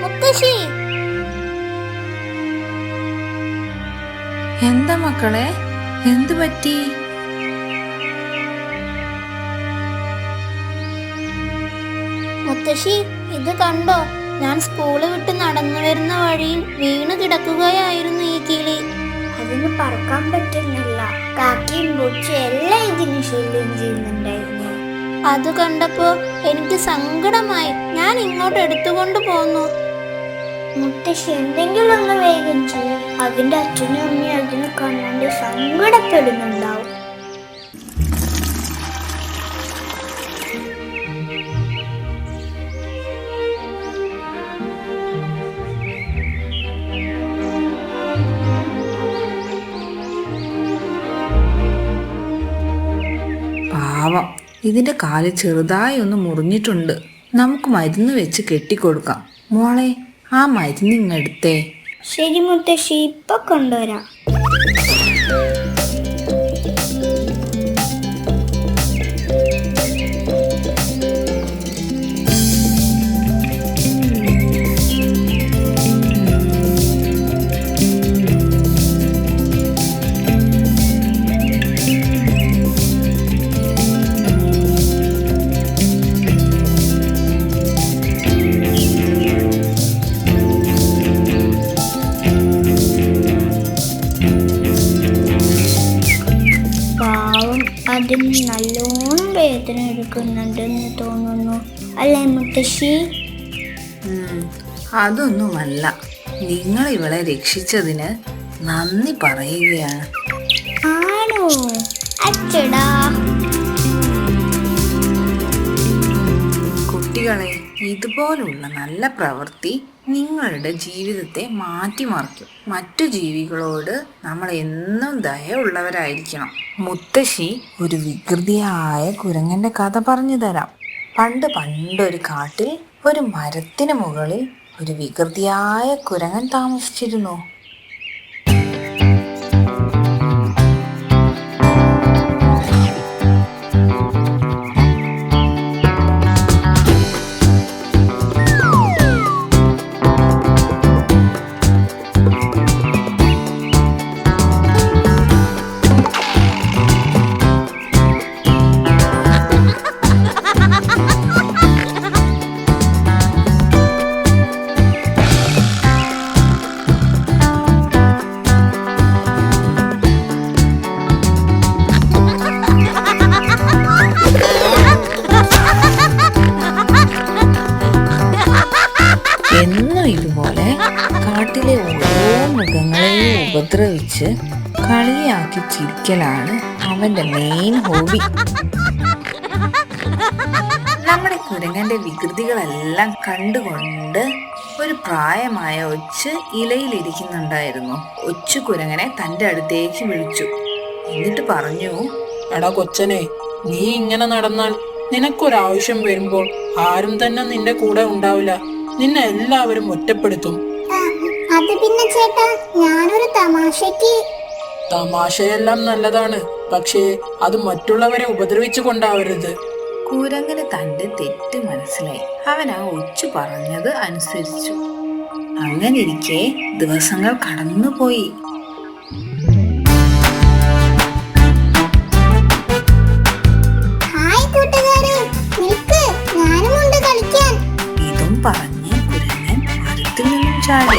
മുത്തശ്ശി. എന്താ മക്കളെ? എന്തു പറ്റി? മുത്തശ്ശി ഇത് കണ്ടോ? ഞാൻ സ്കൂൾ വിട്ട് നടന്നു വരുന്ന വഴിയിൽ വീണ് കിടക്കുകയായിരുന്നു ഈ കിളി. അതിന് പറക്കാൻ പറ്റുന്നില്ല. കാക്കിയും പൂച്ചയും എല്ലാം ഇതിന് ശല്യം ചെയ്യുന്നുണ്ടായിരുന്നു അത് കണ്ടപ്പോ എനിക്ക് സങ്കടമായി. ഞാൻ ഇങ്ങോട്ട് എടുത്തുകൊണ്ട് പോന്നു. മുത്തശ്ശി എന്തെങ്കിലും ഒന്ന് വേഗം ചെയ്യും അതിന്റെ അച്ഛനും അമ്മയും അതിനെ കണ്ടുകൊണ്ട് സങ്കടപ്പെടുന്നുണ്ടാവും. പാവം ഇതിന്റെ കാൽ ചെറുതായി ഒന്ന് മുറിഞ്ഞിട്ടുണ്ട്. നമുക്ക് മരുന്ന് വെച്ച് കെട്ടിക്കൊടുക്കാം. മോളെ ആ മരുന്ന് ഇങ്ങെടുത്തേ ശരി മുത്തശ്ശി ഇപ്പൊ കൊണ്ടുവരാം. അതിന് നല്ലോണം വേദന എടുക്കുന്നുണ്ടെന്ന് തോന്നുന്നു. അല്ലേ മുത്തശ്ശി? അതൊന്നുമല്ല. നിങ്ങൾ ഇവളെ രക്ഷിച്ചതിന് നന്ദി പറയുകയാണ്. ആണോ? അച്ചടാ. കുട്ടികളെ ഇതുപോലുള്ള നല്ല പ്രവൃത്തി നിങ്ങളുടെ ജീവിതത്തെ മാറ്റിമറിക്കും. മറ്റു ജീവികളോട് നമ്മൾ എന്നും ദയ മുത്തശ്ശി ഒരു വികൃതിയായ കുരങ്ങന്റെ കഥ പറഞ്ഞു തരാം. പണ്ട് പണ്ടൊരു കാട്ടിൽ ഒരു മരത്തിന് മുകളിൽ ഒരു വികൃതിയായ കുരങ്ങൻ താമസിച്ചിരുന്നു. കളിയാക്കി ചിരിക്കലാണ് അവന്റെ മെയിൻ ഹോബി നമ്മുടെ കുരങ്ങന്റെ വികൃതികളെല്ലാം കണ്ടുകൊണ്ട് ഒരു പ്രായമായ ഒച്ച് ഇലയിലിരിക്കുന്നുണ്ടായിരുന്നു. ഒച്ചു കുരങ്ങനെ തന്റെ അടുത്തേക്ക് വിളിച്ചു. എന്നിട്ട് പറഞ്ഞു എടാ കൊച്ചനെ നീ ഇങ്ങനെ നടന്നാൽ നിനക്കൊരാവശ്യം വരുമ്പോൾ ആരും തന്നെ നിന്റെ കൂടെ ഉണ്ടാവില്ല. നിന്നെ എല്ലാവരും ഒറ്റപ്പെടുത്തും. അത് പിന്നെ ചേട്ടാ ഞാനൊരു തമാശക്ക് തമാശയെല്ലാം നല്ലതാണ് പക്ഷേ അത് മറ്റുള്ളവരെ ഉപദ്രവിച്ചു കൊണ്ടാവരുത്. കുരങ്ങന് തന്റെ തെറ്റ് മനസ്സിലായി. അവൻ ആ ഒച്ചു പറഞ്ഞത് അനുസരിച്ചു. അങ്ങനിരിക്കെ ദിവസങ്ങൾ കടന്നുപോയി. ഇതും പറഞ്ഞ് കുരങ്ങൻ മരത്തിൽ നിന്നും ചാടി.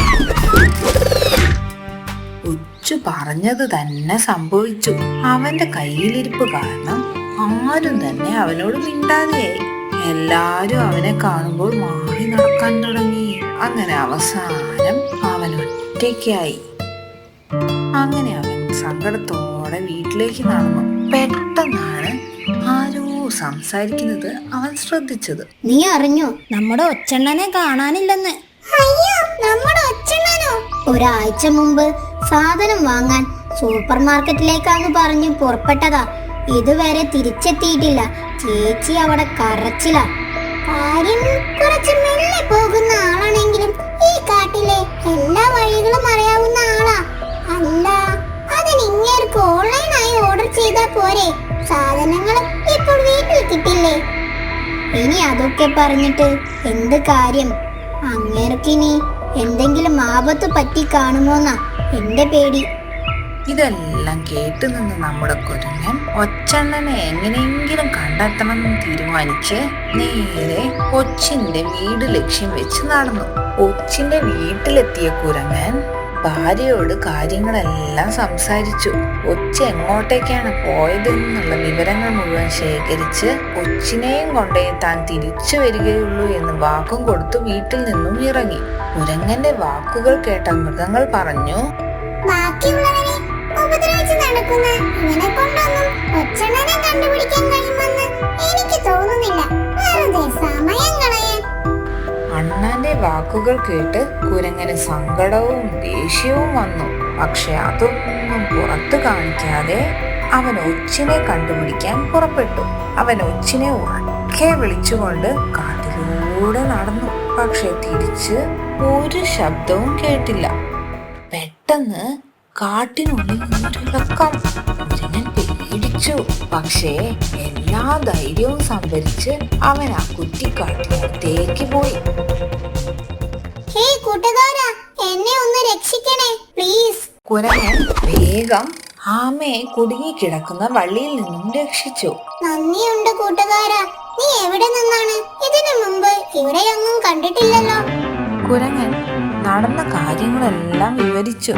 ഒച്ചു പറഞ്ഞത് തന്നെ സംഭവിച്ചു. അവന്റെ കയ്യിലിരിപ്പ് കാരണം ആരും തന്നെ അവനോട് മിണ്ടാതെയായി. എല്ലാരും അവനെ കാണുമ്പോൾ മാറി നടക്കാൻ തുടങ്ങി. അങ്ങനെ അവസാനം അവൻ ഒറ്റയ്ക്കായി. അങ്ങനെ അവൻ സങ്കടത്തോടെ വീട്ടിലേക്ക് നടന്നു. പെട്ടെന്നാണ് ആരോ സംസാരിക്കുന്നത് അവൻ ശ്രദ്ധിച്ചത്. നീ അറിഞ്ഞോ? നമ്മുടെ ഒച്ചണ്ണനെ കാണാനില്ലെന്ന്. ഒരാഴ്ച മുമ്പ് സാധനം വാങ്ങാൻ സൂപ്പർ മാർക്കറ്റിലേക്കാന്ന് പറഞ്ഞ് പുറപ്പെട്ടതാ. ഇതുവരെ തിരിച്ചെത്തിയിട്ടില്ല. ചേച്ചി അവിടെ കരച്ചില. കാര്യം കുറച്ച് മെല്ലെ പോകുന്ന ആളാണെങ്കിലും ഈ കാട്ടിലെ എല്ലാ വഴികളും അറിയാവുന്ന ആളാ. അല്ല അതിന് ഇങ്ങേർക്ക് ഓൺലൈനായി ഓർഡർ ചെയ്താ പോരെ. സാധനങ്ങൾ ഇപ്പോൾ വീട്ടിൽ കിട്ടില്ലേ? ഇനി അതൊക്കെ പറഞ്ഞിട്ട് എന്ത് കാര്യം? അങ്ങേർക്കിനി എന്തെങ്കിലും ആപത്ത് പറ്റി കാണുമോന്നാ എന്റെ പേടി. ഇതെല്ലാം കേട്ടു നിന്ന് നമ്മുടെ കുരങ്ങൻ ഒച്ചണ്ണനെ എങ്ങനെയെങ്കിലും കണ്ടെത്തണമെന്ന് തീരുമാനിച്ച് നേരെ ഒച്ചിന്റെ വീട് ലക്ഷ്യം വെച്ച് നടന്നു. ഒച്ചിന്റെ വീട്ടിലെത്തിയ കുരങ്ങൻ ഭാര്യയോട് കാര്യങ്ങളെല്ലാം സംസാരിച്ചു. ഒച്ച എങ്ങോട്ടേക്കാണ് പോയതെന്നുള്ള വിവരങ്ങൾ മുഴുവൻ ശേഖരിച്ച് ഒച്ചിനെയും കൊണ്ടേ താൻ തിരിച്ചു വരികയുള്ളൂ എന്ന് വാക്കും കൊടുത്തു വീട്ടിൽ നിന്നും ഇറങ്ങി. മുരങ്ങന്റെ വാക്കുകൾ കേട്ട മൃഗങ്ങൾ പറഞ്ഞു ബാക്കിയുള്ളവരെ ഉപദ്രവിച്ച് നടക്കുന്ന കൊണ്ടൊന്നും കണ്ടുപിടിക്കാൻ കഴിയുമെന്ന് എനിക്ക് തോന്നുന്നില്ല. വാക്കുകൾ കേട്ട് കുരങ്ങന് സങ്കടവും ദേഷ്യവും വന്നു. പക്ഷെ അതൊന്നും പുറത്തു കാണിക്കാതെ അവൻ ഒച്ചിനെ കണ്ടുപിടിക്കാൻ പുറപ്പെട്ടു. അവൻ ഒച്ചിനെ ഉറക്കെ വിളിച്ചുകൊണ്ട് കാട്ടിലൂടെ നടന്നു. പക്ഷെ തിരിച്ച് ഒരു ശബ്ദവും കേട്ടില്ല. പെട്ടെന്ന് കാട്ടിനുള്ളിൽ പേടിച്ചു. പക്ഷേ എല്ലാ ധൈര്യവും സംഭരിച്ച് അവൻ ആ കുറ്റിക്കാട്ടിലേക്ക് പോയി. ഹേ കൂട്ടുകാരാ എന്നെ ഒന്ന് രക്ഷിക്കണേ. പ്ലീസ് കുരങ്ങൻ വേഗം ആമയെ കുടുങ്ങിക്കിടക്കുന്ന വള്ളിയിൽ നിന്നും രക്ഷിച്ചു. നന്ദിയുണ്ട് കൂട്ടുകാരാ. നീ എവിടെ നിന്നാണ്? ഇതിനു മുമ്പ് ഇവിടെയൊന്നും കണ്ടിട്ടില്ലല്ലോ. കുരങ്ങൻ നടന്ന കാര്യങ്ങളെല്ലാം വിവരിച്ചു.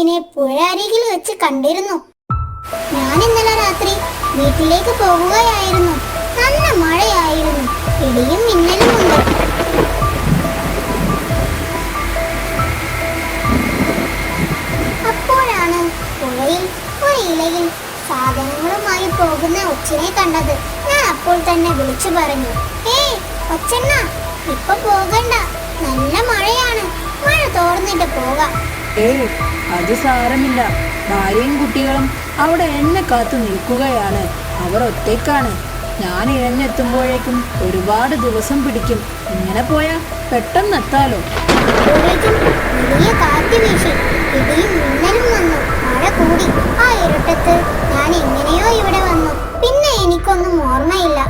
ഒരൊച്ചിനെ പുഴ അരികിൽ വെച്ച് കണ്ടിരുന്നു. ഞാൻ ഇന്നലെ രാത്രി വീട്ടിലേക്ക് പോകുകയായിരുന്നു. നല്ല മഴയായിരുന്നു. ഇടിയും മിന്നലും ഉണ്ട്. അപ്പോഴാണ് പുഴയിൽ ഒരു ഇലയിൽ സാധനങ്ങളുമായി പോകുന്ന ഒച്ചിനെ കണ്ടത്. ഞാൻ അപ്പോൾ തന്നെ വിളിച്ചു പറഞ്ഞു ഏയ് ഒച്ചണ്ണ ഇപ്പൊ പോകണ്ട. നല്ല മഴയാണ്. മഴ തോർന്നിട്ട് പോകാം. ഏയ് അത് സാരമില്ല. ഭാര്യയും കുട്ടികളും അവിടെ എന്നെ കാത്തു നിൽക്കുകയാണ്. അവർ ഒറ്റയ്ക്കാണ്. ഞാൻ ഇഴഞ്ഞെത്തുമ്പോഴേക്കും ഒരുപാട് ദിവസം പിടിക്കും. ഇങ്ങനെ പോയാൽ പെട്ടെന്ന് എത്താലോ? വന്നു. ആ ഞാൻ എങ്ങനെയോ ഇവിടെ വന്നു. പിന്നെ എനിക്കൊന്നും ഓർമ്മയില്ല.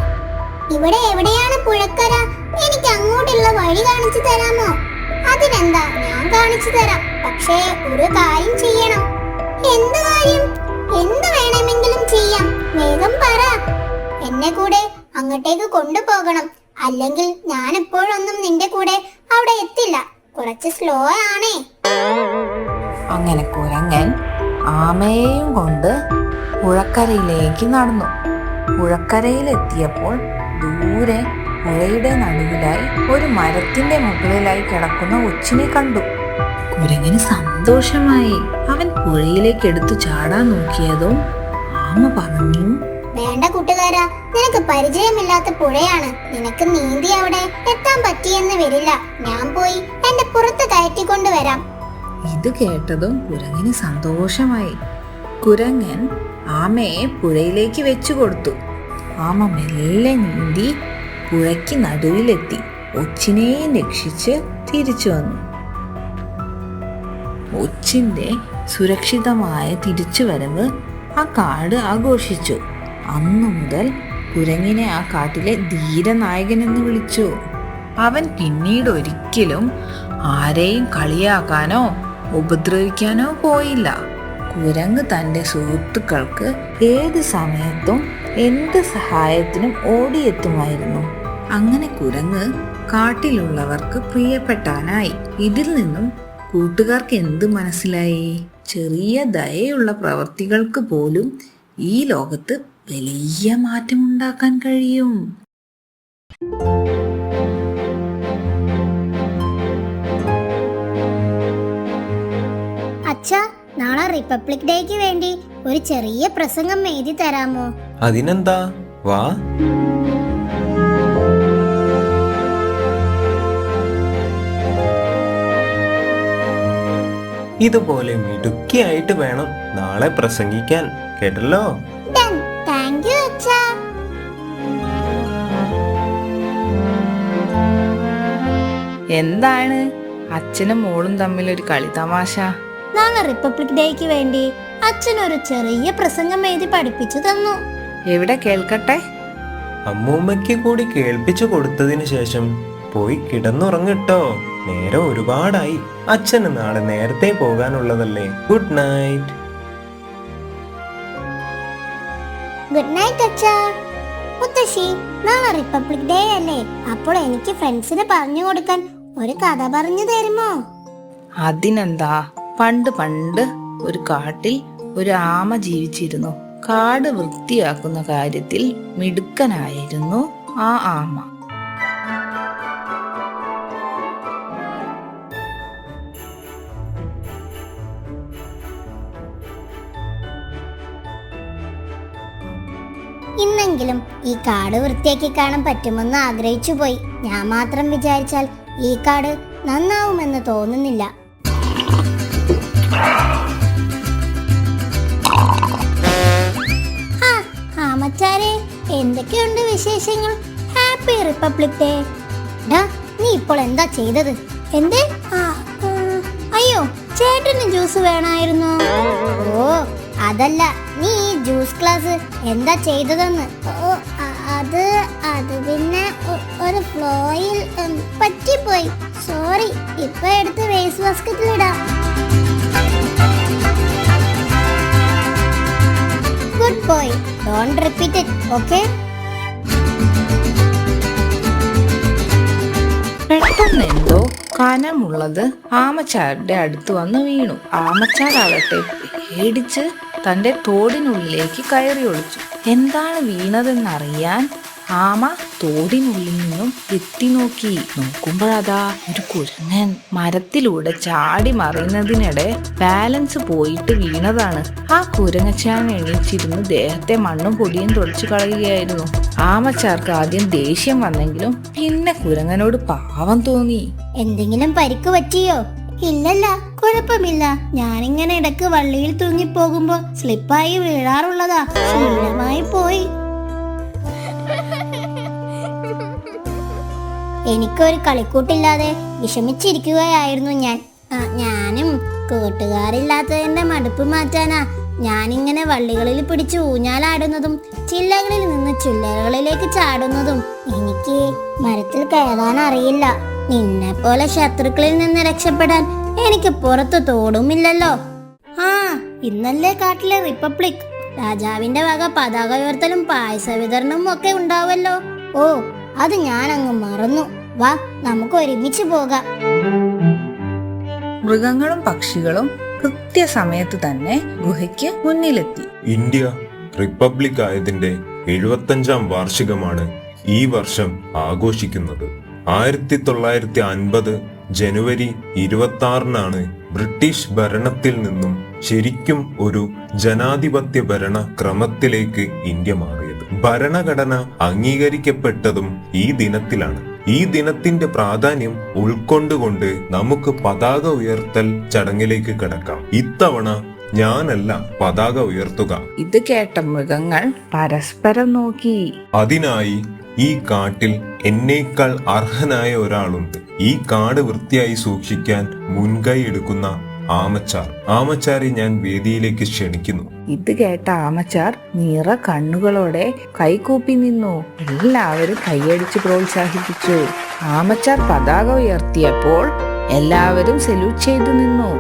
ഇവിടെ എവിടെയാണ് പുഴക്കര? എനിക്ക് അങ്ങോട്ടുള്ള വഴി കാണിച്ചു തരാമോ? അതിനെന്താ ഞാൻ കാണിച്ചു തരാം. പക്ഷേ ഒരു കാര്യം ചെയ്യണം. എന്ത് കാര്യം? എന്ത് വേണമെങ്കിലും ചെയ്യാം. വേഗം പറ. എന്നെ കൂടെ അങ്ങോട്ടേക്ക് കൊണ്ടുപോകണം. അല്ലെങ്കിൽ ഞാൻ എപ്പോഴൊന്നും നിന്റെ കൂടെ അവിടെ എത്തില്ല. കുറച്ച് സ്ലോ ആണേ. അങ്ങനെ കുരങ്ങൻ ആമയെയും കൊണ്ട് പുഴക്കരയിലേക്ക് നടന്നു. പുഴക്കരയിലെത്തിയപ്പോൾ ദൂരെ പുഴയുടെ നടുവിലായി ഒരു മരത്തിന്റെ മുകളിലായി കിടക്കുന്ന ഒച്ചിനെ കണ്ടു. കുരങ്ങിന് സന്തോഷമായി അവൻ പുഴയിലേക്ക് എടുത്തു ചാടാൻ നോക്കിയതും ആമ പറഞ്ഞു വേണ്ട കൂട്ടുകാരാ നിനക്ക് പരിചയമില്ലാത്ത പുഴയാണ്. നിനക്ക് നീന്തി അവിടെ എത്താൻ പറ്റിയെന്ന് വരില്ല. ഞാൻ പോയി എന്റെ പുറത്ത് കയറ്റിക്കൊണ്ട് വരാം ഇത് കേട്ടതും കുരങ്ങിന് സന്തോഷമായി. കുരങ്ങൻ ആമയെ പുഴയിലേക്ക് വെച്ചു കൊടുത്തു. ആമ മെല്ലെ നീന്തി പുഴയ്ക്ക് നടുവിലെത്തി ഒച്ചിനെയും രക്ഷിച്ച് തിരിച്ചു വന്നു. ഒച്ചിന്റെ സുരക്ഷിതമായ തിരിച്ചുവരവ് ആ കാട് ആഘോഷിച്ചു. അന്നു മുതൽ കുരങ്ങിനെ ആ കാട്ടിലെ ധീരനായകൻ എന്ന് വിളിച്ചു. അവൻ പിന്നീട് ഒരിക്കലും ആരെയും കളിയാക്കാനോ ഉപദ്രവിക്കാനോ പോയില്ല. കുരങ്ങ് തന്റെ സുഹൃത്തുക്കൾക്ക് ഏത് സമയത്തും എന്ത് സഹായത്തിനും ഓടിയെത്തുമായിരുന്നു. അങ്ങനെ കുരങ്ങ് കാട്ടിലുള്ളവർക്ക് പ്രിയപ്പെട്ടാനായി. ഇതിൽ നിന്നും കൂട്ടുകാർക്ക് എന്ത് മനസ്സിലായി? ചെറിയ ദയയുള്ള പ്രവർത്തികൾക്ക് പോലും ഈ ലോകത്ത് വലിയ മാറ്റമുണ്ടാക്കാൻ കഴിയും. അച്ഛ നാളെ റിപ്പബ്ലിക് ഡേക്ക് വേണ്ടി ഒരു ചെറിയ പ്രസംഗം എഴുതി തരാമോ? അതിനെന്താ? വാ. ഇതുപോലെ മിടുക്കിയായിട്ട് വേണം നാളെ പ്രസംഗിക്കാൻ. കേട്ടല്ലോ? എന്താണ്? അച്ഛനും മോളും തമ്മിൽ ഒരു കളി തമാശ നാളെ റിപ്പബ്ലിക് ഡേക്ക് വേണ്ടി അച്ഛൻ ഒരു ചെറിയ പ്രസംഗം എഴുതി പഠിപ്പിച്ചു തന്നു. എവിടെ കേൾക്കട്ടെ? അമ്മൂമ്മയ്ക്ക് കൂടി കേൾപ്പിച്ചു കൊടുത്തതിന് ശേഷം പോയി കിടന്നുറങ്ങിട്ടോ നേരം ഒരുപാടായി. അച്ഛന് നാളെ നേരത്തെ പോകാനുള്ളതല്ലേ? ഗുഡ് നൈറ്റ് ഗുഡ് നൈറ്റ് അച്ഛാ. മുത്തശ്ശി നാളെ റിപ്പബ്ലിക് ഡേ അല്ലേ? അപ്പോൾ എനിക്ക് ഫ്രണ്ട്സിന് പറഞ്ഞു കൊടുക്കാൻ ഒരു കഥ പറഞ്ഞു തരുമോ? അതിനെന്താ? പണ്ട് പണ്ട് ഒരു കാട്ടിൽ ഒരു ആമ ജീവിച്ചിരുന്നു. കാട് വൃത്തിയാക്കുന്ന കാര്യത്തിൽ മിടുക്കനായിരുന്നു ആ ആമ. ഇന്നെങ്കിലും ഈ കാട് വൃത്തിയാക്കി കാണാൻ പറ്റുമെന്ന് ആഗ്രഹിച്ചു പോയി. ഞാൻ മാത്രം വിചാരിച്ചാൽ ഈ കാട് നന്നാവുമെന്ന് തോന്നുന്നില്ല. ആമച്ചാരെ എന്തൊക്കെയുണ്ട് വിശേഷങ്ങൾ? ഹാപ്പി റിപ്പബ്ലിക് ഡേ ഡാ നീ ഇപ്പോൾ എന്താ ചെയ്തത്? എന്തേ? അയ്യോ ചേട്ടന് ജ്യൂസ് വേണമായിരുന്നു ഓ അതല്ല നീ ഈ ജ്യൂസ് ക്ലാസ് എന്താ ചെയ്തതെന്ന്? ഓ അത് അത് പിന്നെ ഒരു ഫ്ലോയിൽ പറ്റിപ്പോയി. സോറി ഇപ്പൊ എടുത്ത് waste ബാസ്ക്കറ്റിലിടാം good boy don't repeat it okay പെട്ടെന്ന് എന്തോ കനമുള്ളത് ആമച്ചാരുടെ അടുത്ത് വന്ന് വീണു. ആമച്ചാരാകട്ടെ പേടിച്ച് തന്റെ തോടിനുള്ളിലേക്ക് കയറി ഒളിച്ചു. എന്താണ് വീണതെന്നറിയാൻ ആമ തോടിനുള്ളിൽ നിന്നും എത്തി നോക്കി. നോക്കുമ്പോഴതാ ഒരു കുരങ്ങൻ മരത്തിലൂടെ ചാടി മറിയുന്നതിനിടെ ബാലൻസ് പോയിട്ട് വീണതാണ്. ആ കുരങ്ങച്ചാൻ എണീച്ചിരുന്ന് ദേഹത്തെ മണ്ണും പൊടിയും തുടച്ചു കളയുകയായിരുന്നു. ആമച്ചാർക്ക് ആദ്യം ദേഷ്യം വന്നെങ്കിലും പിന്നെ കുരങ്ങനോട് പാവം തോന്നി. എന്തെങ്കിലും പരിക്ക് പറ്റിയോ? ഇല്ലല്ല കുഴപ്പമില്ല. ഞാനിങ്ങനെ ഇടയ്ക്ക് വള്ളിയിൽ തൂങ്ങിപ്പോകുമ്പോ സ്ലിപ്പായി വീഴാറുള്ളതാ. ശീലമായി പോയി. എനിക്കൊരു കളിക്കൂട്ടില്ലാതെ വിഷമിച്ചിരിക്കുകയായിരുന്നു ഞാൻ. ഞാനും കൂട്ടുകാരില്ലാത്തതിന്റെ മടുപ്പ് മാറ്റാനാ. ഞാനിങ്ങനെ വള്ളികളിൽ പിടിച്ച് ഊഞ്ഞാലാടുന്നതും ചില്ലകളിൽ നിന്ന് ചില്ലകളിലേക്ക് ചാടുന്നതും എനിക്ക് മരത്തിൽ കയറാൻ അറിയില്ല നിന്നെ പോലെ ശത്രുക്കളിൽ നിന്ന് രക്ഷപ്പെടാൻ എനിക്ക് പുറത്തു തോടുമില്ലല്ലോ. ആ ഇന്നല്ലേ കാട്ടിലെ റിപ്പബ്ലിക്. രാജാവിന്റെ വക പതാക ഉയർത്തലും പായസ വിതരണവും ഒക്കെ ഉണ്ടാവല്ലോ. ഓ അത് ഞാൻ അങ്ങ് മറന്നു. വാ നമുക്ക് ഒരുമിച്ച് പോകാം. മൃഗങ്ങളും പക്ഷികളും കൃത്യസമയത്ത് തന്നെ ഗുഹയ്ക്ക് മുന്നിലെത്തി. ഇന്ത്യ റിപ്പബ്ലിക് ആയതിന്റെ എഴുപത്തഞ്ചാം വാർഷികമാണ് ഈ വർഷം ആഘോഷിക്കുന്നത്. ആയിരത്തി തൊള്ളായിരത്തി അൻപത് ജനുവരി ഇരുപത്തി ആറിനാണ് ബ്രിട്ടീഷ് ഭരണത്തിൽ നിന്നും ശരിക്കും ഒരു ജനാധിപത്യ ഭരണ ക്രമത്തിലേക്ക് ഇന്ത്യ മാറിയത്. ഭരണഘടന അംഗീകരിക്കപ്പെട്ടതും ഈ ദിനത്തിലാണ്. ഈ ദിനത്തിന്റെ പ്രാധാന്യം ഉൾക്കൊണ്ടുകൊണ്ട് നമുക്ക് പതാക ഉയർത്തൽ ചടങ്ങിലേക്ക് കിടക്കാം. ഇത്തവണ ഞാനല്ല പതാക ഉയർത്തുക. ഇത് കേട്ട മൃഗങ്ങൾ പരസ്പരം നോക്കി. അതിനായി ഈ കാട്ടിൽ എന്നേക്കാൾ അർഹനായ ഒരാളുണ്ട്. ഈ കാട് വൃത്തിയായി സൂക്ഷിക്കാൻ മുൻകൈ എടുക്കുന്ന ആമച്ചാർ. ആമച്ചാരെ ഞാൻ വേദിയിലേക്ക് ക്ഷണിക്കുന്നു. ഇത് കേട്ട ആമച്ചാർ നിറ കണ്ണുകളോടെ കൈകൂപ്പി നിന്നു. എല്ലാവരും കൈയടിച്ച് പ്രോത്സാഹിപ്പിച്ചു. ആമച്ചാർ പതാക ഉയർത്തിയപ്പോൾ എല്ലാവരും സല്യൂട്ട് ചെയ്തു നിന്നു.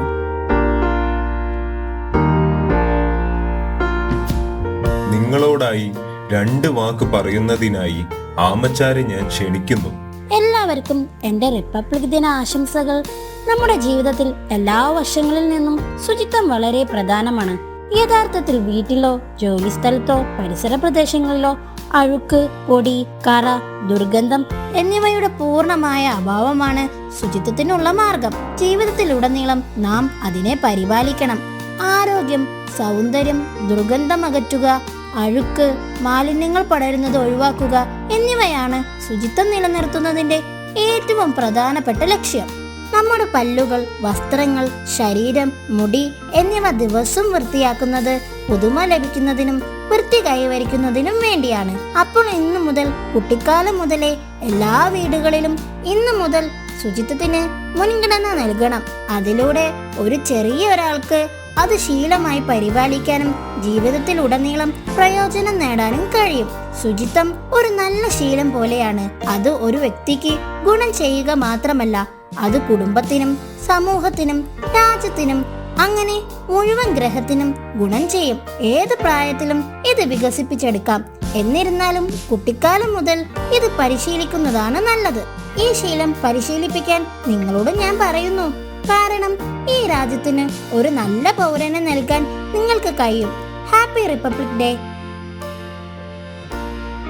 നിങ്ങളോടായി രണ്ട് വാക്ക് പറയുന്നതിനായി ആമച്ചാരെ ഞാൻ ക്ഷണിക്കുന്നു. എല്ലാവർക്കും എന്റെ റിപ്പബ്ലിക് ദിന ആശംസകൾ. നമ്മുടെ ജീവിതത്തിൽ എല്ലാ വശങ്ങളിൽ നിന്നും ശുചിത്വം വളരെ പ്രധാനമാണ്. യഥാർത്ഥത്തിൽ വീട്ടിലോ ജോലിസ്ഥലത്തോ പരിസര പ്രദേശങ്ങളിലോ അഴുക്ക് പൊടി കറ ദുർഗന്ധം എന്നിവയുടെ പൂർണമായ അഭാവമാണ് ശുചിത്വത്തിനുള്ള മാർഗം. ജീവിതത്തിലുടനീളം നാം അതിനെ പരിപാലിക്കണം. ആരോഗ്യം സൗന്ദര്യം ദുർഗന്ധം അകറ്റുക അഴുക്ക് മാലിന്യങ്ങൾ പടരുന്നത് ഒഴിവാക്കുക എന്നിവയാണ് ശുചിത്വം നിലനിർത്തുന്നതിന്റെ ഏറ്റവും പ്രധാനപ്പെട്ട ലക്ഷ്യം. നമ്മുടെ പല്ലുകൾ വസ്ത്രങ്ങൾ ശരീരം മുടി എന്നിവ ദിവസം വൃത്തിയാക്കുന്നത് പുതുമ ലഭിക്കുന്നതിനും വൃത്തി കൈവരിക്കുന്നതിനും വേണ്ടിയാണ്. അപ്പോൾ ഇന്നു മുതൽ കുട്ടിക്കാലം മുതലേ എല്ലാ വീടുകളിലും ഇന്നു മുതൽ ശുചിത്വത്തിന് മുൻഗണന നൽകണം. അതിലൂടെ ഒരു ചെറിയ ഒരാൾക്ക് അത് ശീലമായി പരിപാലിക്കാനും ജീവിതത്തിലുടനീളം പ്രയോജനം നേടാനും കഴിയും. ശുചിത്വം ഒരു നല്ല ശീലം പോലെയാണ്. അത് ഒരു വ്യക്തിക്ക് ഗുണം ചെയ്യുക മാത്രമല്ല അത് കുടുംബത്തിനും സമൂഹത്തിനും രാജ്യത്തിനും അങ്ങനെ മുഴുവൻ ഗ്രഹത്തിനും ഗുണം ചെയ്യും. ഏത് പ്രായത്തിലും ഇത് വികസിപ്പിച്ചെടുക്കാം. എന്നിരുന്നാലും കുട്ടിക്കാലം മുതൽ ഇത് പരിശീലിക്കുന്നതാണ് നല്ലത്. ഈ ശീലം പരിശീലിപ്പിക്കാൻ നിങ്ങളോട് ഞാൻ പറയുന്നു. കാരണം ഈ രാജ്യത്തിന് ഒരു നല്ല പൗരനെ നൽകാൻ നിങ്ങൾക്ക് കഴിയും. ഹാപ്പി റിപ്പബ്ലിക് ഡേ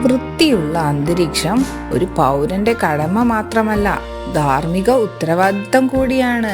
വൃത്തിയുള്ള അന്തരീക്ഷം ഒരു പൗരന്റെ കടമ മാത്രമല്ല ധാർമ്മിക ഉത്തരവാദിത്തം കൂടിയാണ്.